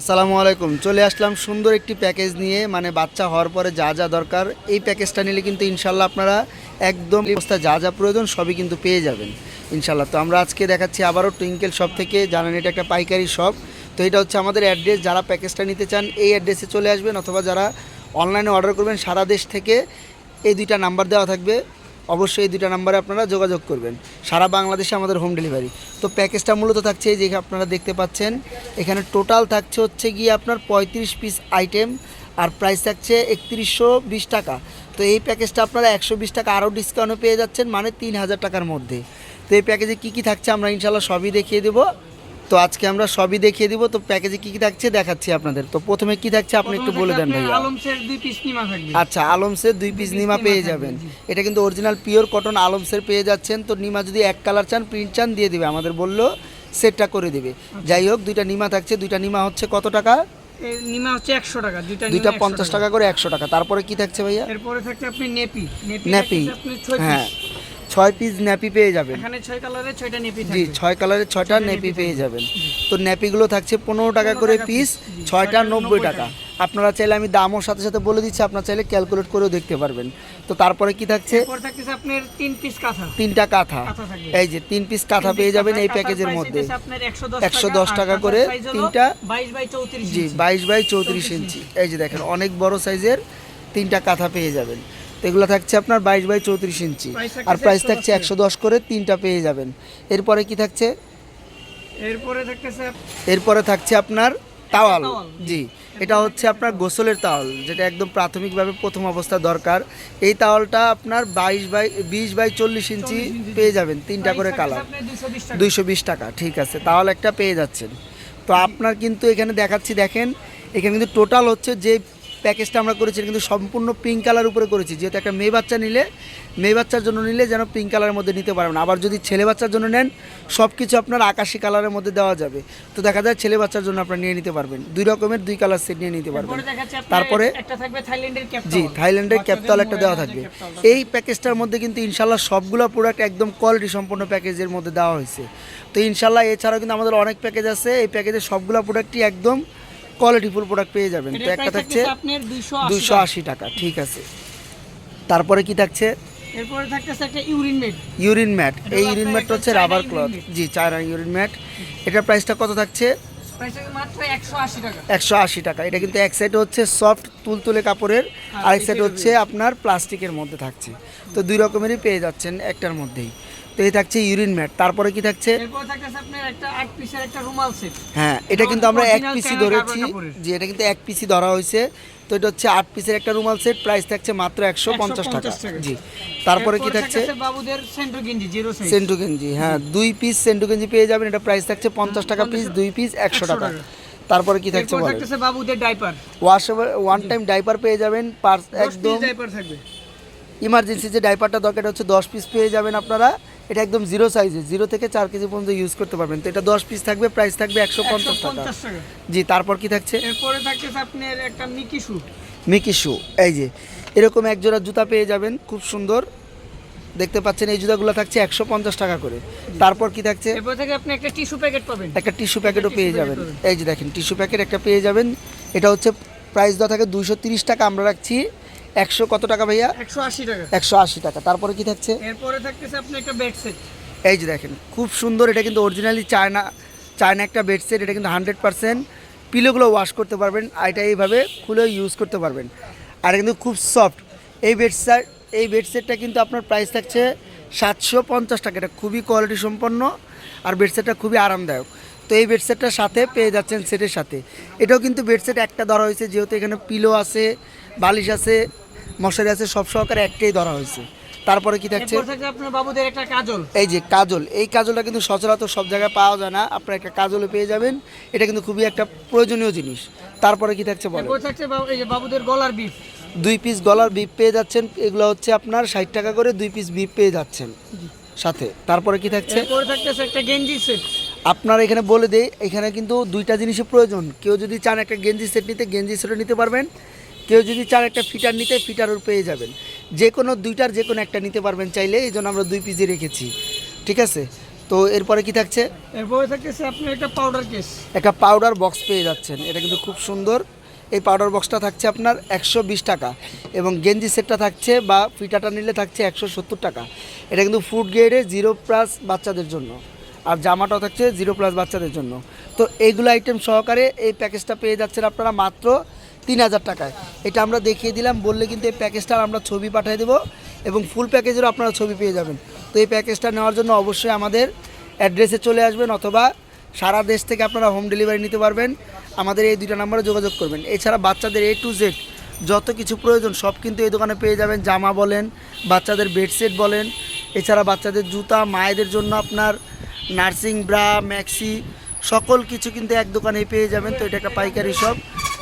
আসসালামু আলাইকুম। চলে আসলাম সুন্দর একটি প্যাকেজ নিয়ে মানে বাচ্চা হওয়ার পরে যা যা দরকার। এই প্যাকেজটা নিলে কিন্তু ইনশাল্লাহ আপনারা একদম অবস্থা যা যা প্রয়োজন সবই কিন্তু পেয়ে যাবেন। ইনশাল্লাহ। তো আমরা আজকে দেখাচ্ছি আবারও টুইঙ্কেল শপ থেকে। জানেন, এটা একটা পাইকারি শপ তো এটা হচ্ছে আমাদের অ্যাড্রেস যারা প্যাকেজটা নিতে চান, এই অ্যাড্রেসে চলে আসবেন। অথবা যারা অনলাইনে অর্ডার করবেন, সারা দেশ থেকে এই দুইটা নাম্বার দেওয়া থাকবে। অবশ্যই এই দুইটা নাম্বারে আপনারা যোগাযোগ করবেন। সারা বাংলাদেশে আমাদের হোম ডেলিভারি তো প্যাকেজটা মূলত থাকছে এই যে আপনারা দেখতে পাচ্ছেন, এখানে টোটাল থাকছে হচ্ছে গিয়ে আপনার পঁয়ত্রিশ পিস আইটেম আর প্রাইস থাকছে একত্রিশশো বিশ টাকা। তো এই প্যাকেজটা আপনারা একশো বিশ টাকা আরও ডিসকাউন্টও পেয়ে যাচ্ছেন মানে তিন হাজার টাকার মধ্যে। তো এই প্যাকেজে কী কী থাকছে আমরা ইনশাল্লাহ সবই দেখিয়ে দেবো। তো আজকে আমরা সবই দেখিয়ে দিব। তো প্যাকেজে কী কী থাকছে দেখাচ্ছি আপনাদের। তো প্রথমে কি থাকছে আপনি একটু বলে দেন ভাইয়া। আলমসের দুই পিস নিমা থাকবে। আচ্ছা আলমসের দুই পিস নিমা পেয়ে যাবেন। এটা কিন্তু অরিজিনাল পিওর কটন আলমসের পেয়ে যাচ্ছেন। তো নিমা যদি এক কালার চান প্রিন্ট চান দিয়ে দিবে। আমাদের বলল সেটটা করে দিবে। যাই হোক দুইটা নিমা থাকছে। দুইটা নিমা হচ্ছে কত টাকা? নিমা হচ্ছে একশো টাকা। দুইটা দুইটা নিমা 100 পঞ্চাশ টাকা। করে একশো টাকা। তারপরে কি থাকছে ভাইয়া? এরপরে থাকছে আপনি নেপি। নেপি আপনি হ্যাঁ। ছয় পিস ন্যাপি পেয়ে যাবেন। এখানে ছয় কালারে ছয়টা নেপি জি ছয় কালারের ছয়টা নেপি পেয়ে যাবেন। তো ন্যাপিগুলো থাকছে পনেরো টাকা করে পিস ছয়টা নব্বই টাকা। আপনারা চাইলে আমি দামও সাথে সাথে বলে দিচ্ছি আপনারা চাইলে ক্যালকুলেট করেও দেখতে পারবেন। তো তারপরে কি থাকছে? আপনার তিন পিস কাঁথা। তিনটা কাঁথা। এই যে তিন পিস কাঁথা পেয়ে যাবেন এই প্যাকেজের মধ্যে। একশো দশ টাকা। করে তিনটা জি বাইশ বাই চৌত্রিশ ইঞ্চি। এই যে দেখেন অনেক বড় সাইজের তিনটা কাঁথা পেয়ে যাবেন। এগুলো থাকছে আপনার বাইশ বাই চৌত্রিশ ইঞ্চি। আর প্রাইস থাকছে একশো দশ করে তিনটা পেয়ে যাবেন। এরপরে কি থাকছে? এরপরে থাকতেছে এরপরে থাকছে আপনার তাওয়াল। তাওয়াল, জি। এটা হচ্ছে আপনার গোসলের তাওয়াল যেটা একদম প্রাথমিকভাবে প্রথম অবস্থা দরকার। এই তাওয়ালটা আপনার বাইশ বাই বিশ বাই চল্লিশ ইঞ্চি পেয়ে যাবেন তিনটা করে কালার। দুইশো বিশ টাকা। ঠিক আছে। তাহলে একটা পেয়ে যাচ্ছেন। তো আপনার কিন্তু এখানে দেখাচ্ছি দেখেন এখানে কিন্তু টোটাল হচ্ছে যে প্যাকেজটা আমরা করেছি কিন্তু সম্পূর্ণ পিঙ্ক কালার উপরে করেছি। যেহেতু একটা মেয়ে বাচ্চা নিলে মেয়ে বাচ্চার জন্য নিলে যেন পিঙ্ক কালারের মধ্যে নিতে পারবেন আবার যদি ছেলে বাচ্চার জন্য নেন সব কিছু আপনার আকাশি কালারের মধ্যে দেওয়া যাবে। তো দেখা যায় ছেলে বাচ্চার জন্য আপনার নিয়ে নিতে পারবেন। দুই রকমের দুই কালার সেট নিয়ে নিতে পারবেন। তারপরে জি থাইল্যান্ডের ক্যাপতাল একটা দেওয়া থাকবে। এই প্যাকেজটার মধ্যে কিন্তু ইনশাল্লাহ সবগুলো প্রোডাক্ট একদম কোয়ালিটি সম্পন্ন প্যাকেজের মধ্যে দেওয়া হয়েছে। তো ইনশাল্লাহ এছাড়াও কিন্তু আমাদের অনেক প্যাকেজ আছে। এই প্যাকেজের সবগুলো প্রোডাক্টই একদম কোয়ালিটিফুল প্রোডাক্ট পেয়ে যাবেন। তো একটা থাকছে দুইশো আশি টাকা। ঠিক আছে। তারপরে কি থাকছে? এরপরে থাকতেছে একটা ইউরিন ম্যাট এই ইউরিন ম্যাটটা হচ্ছে রাবার ক্লথ জি চায়না ইউরিন ম্যাট এটার প্রাইসটা কত থাকছে? একশো আশি টাকা। একশো আশি টাকা। এটা কিন্তু এক সাইডে হচ্ছে সফট তুলতুলে কাপড়ের আরেক সাইড হচ্ছে আপনার প্লাস্টিকের মধ্যে থাকছে। তো দুই রকমেরই পেয়ে যাচ্ছেন একটার মধ্যেই। তো এই থাকছে ইউরিন ম্যাট। তারপরে কি থাকছে? হ্যাঁ এটা কিন্তু আমরা এক পিসি ধরেছি। যে এটা কিন্তু এক পিসি ধরা হয়েছে। তো এটা হচ্ছে আট পিসের একটা রুমাল সেট। প্রাইস থাকছে মাত্র একশো পঞ্চাশ টাকা। 150 জি তারপরে কি থাকছে? সেন্টু গেঞ্জি হ্যাঁ দুই পিস সেন্টু গেঞ্জি পেয়ে যাবেন। এটা প্রাইস থাকছে পঞ্চাশ টাকা পিস দুই পিস একশো টাকা। তারপরে কি থাকছে বলেন? বাবুদের diaper wash one time diaper পেয়ে যাবেন পার একদম ইমার্জেন্সি যে ডাইপারটা দরকার হচ্ছে দশ পিস পেয়ে যাবেন আপনারা। এটা একদম জিরো সাইজে জিরো থেকে চার কেজি পর্যন্ত ইউজ করতে পারবেন। তো এটা দশ পিস থাকবে প্রাইস থাকবে একশো পঞ্চাশ টাকা। জি তারপর কি থাকছে? এরপরে থাকতেছে আপনার একটা মিকি শু মিকি শু এই যে এরকম এক জোড়া জুতা পেয়ে যাবেন খুব সুন্দর। দেখতে পাচ্ছেন এই জুতাগুলো থাকছে একশো পঞ্চাশ টাকা করে। তারপর কি থাকছে? এরপর থেকে আপনি একটা টিস্যু প্যাকেট পাবেন। একটা টিস্যু প্যাকেটও পেয়ে যাবেন। এই যে দেখেন টিস্যু প্যাকেট একটা পেয়ে যাবেন। এটা হচ্ছে প্রাইস দেওয়া থাকে দুশো তিরিশ টাকা। আমরা রাখছি একশো কত টাকা ভাইয়া? একশো আশি টাকা। একশো আশি টাকা। তারপরে কি থাকছে? এরপরে থাকতেছে আপনার একটা বেড সেট এই যে দেখেন খুব সুন্দর এটা কিন্তু অরিজিনালি চায়না চায়না একটা বেডসেট এটা কিন্তু হান্ড্রেড পারসেন্ট পিলোগুলো ওয়াশ করতে পারবেন আর এটা এইভাবে খুলে ইউজ করতে পারবেন। আর কিন্তু খুব সফট এই বেডসেট এই বেডসেটটা কিন্তু আপনার প্রাইস থাকছে সাতশো পঞ্চাশ টাকা। এটা খুবই কোয়ালিটি সম্পন্ন আর বেডসেটটা খুবই আরামদায়ক। তো এই বেডসেটটার সাথে পেয়ে যাচ্ছেন সেটের সাথে। এটাও কিন্তু বেডসেট একটা ধরা হয়েছে যেহেতু এখানে পিলো আছে বালিশ আছে মশারি আছে সব সহকারে একটাই ধরা হয়েছে। তারপরে কি থাকছে আপনার বাবুদের কাজল। এই যে কাজল এই কাজলটা কিন্তু সচরাচর সব জায়গায় পাওয়া যায় না। আপনার একটা কাজলও পেয়ে যাবেন। এটা কিন্তু খুবই একটা প্রয়োজনীয় জিনিস। তারপরে কি থাকছে যে বাবুদের গলার বিফ দুই পিস গলার বিপ পেয়ে যাচ্ছেন। এগুলো হচ্ছে আপনার ষাট টাকা করে দুই পিস বিপ পেয়ে যাচ্ছেন। সাথে। তারপরে কি থাকছে? একটা গেঞ্জি সেট। আপনার এখানে বলে দেই এখানে কিন্তু দুইটা জিনিসের প্রয়োজন। কেউ যদি চান একটা গেঞ্জি সেট নিতে গেঞ্জি সেটও নিতে পারবেন। কেউ যদি চার একটা ফিটার নিতে ফিটারও পেয়ে যাবেন। যে কোনো দুইটার যে কোনো একটা নিতে পারবেন চাইলে এই জন্য আমরা দুই পিসই রেখেছি। ঠিক আছে? তো এরপরে কি থাকছে? এরপরে থাকতেছে আপনার একটা পাউডার কেস একটা পাউডার বক্স পেয়ে যাচ্ছেন। এটা কিন্তু খুব সুন্দর। এই পাউডার বক্সটা থাকছে আপনার একশো বিশ টাকা এবং গেঞ্জি সেটটা থাকছে বা ফিটাটা নিলে থাকছে একশো সত্তর টাকা। এটা কিন্তু ফুড গ্রেডে জিরো প্লাস বাচ্চাদের জন্য। আর জামাটাও থাকছে জিরো প্লাস বাচ্চাদের জন্য। তো এইগুলো আইটেম সহকারে এই প্যাকেজটা পেয়ে যাচ্ছেন আপনারা মাত্র তিন হাজার টাকায়। এটা আমরা দেখিয়ে দিলাম, বললে কিন্তু এই প্যাকেজটার আমরা ছবি পাঠিয়ে দেবো এবং ফুল প্যাকেজেরও আপনারা ছবি পেয়ে যাবেন। তো এই প্যাকেজটা নেওয়ার জন্য অবশ্যই আমাদের অ্যাড্রেসে চলে আসবেন অথবা সারা দেশ থেকে আপনারা হোম ডেলিভারি নিতে পারবেন। আমাদের এই দুইটা নাম্বারে যোগাযোগ করবেন। এছাড়া বাচ্চাদের এ টু জেড যত কিছু প্রয়োজন সব কিন্তু এই দোকানে পেয়ে যাবেন। জামা বলেন, বাচ্চাদের বেডশিট বলেন, এছাড়া বাচ্চাদের জুতা, মায়েদের জন্য আপনার নার্সিং ব্রা ম্যাক্সি সকল কিছু কিন্তু এক দোকানে পেয়ে যাবেন। তো এটা একটা পাইকারি শপ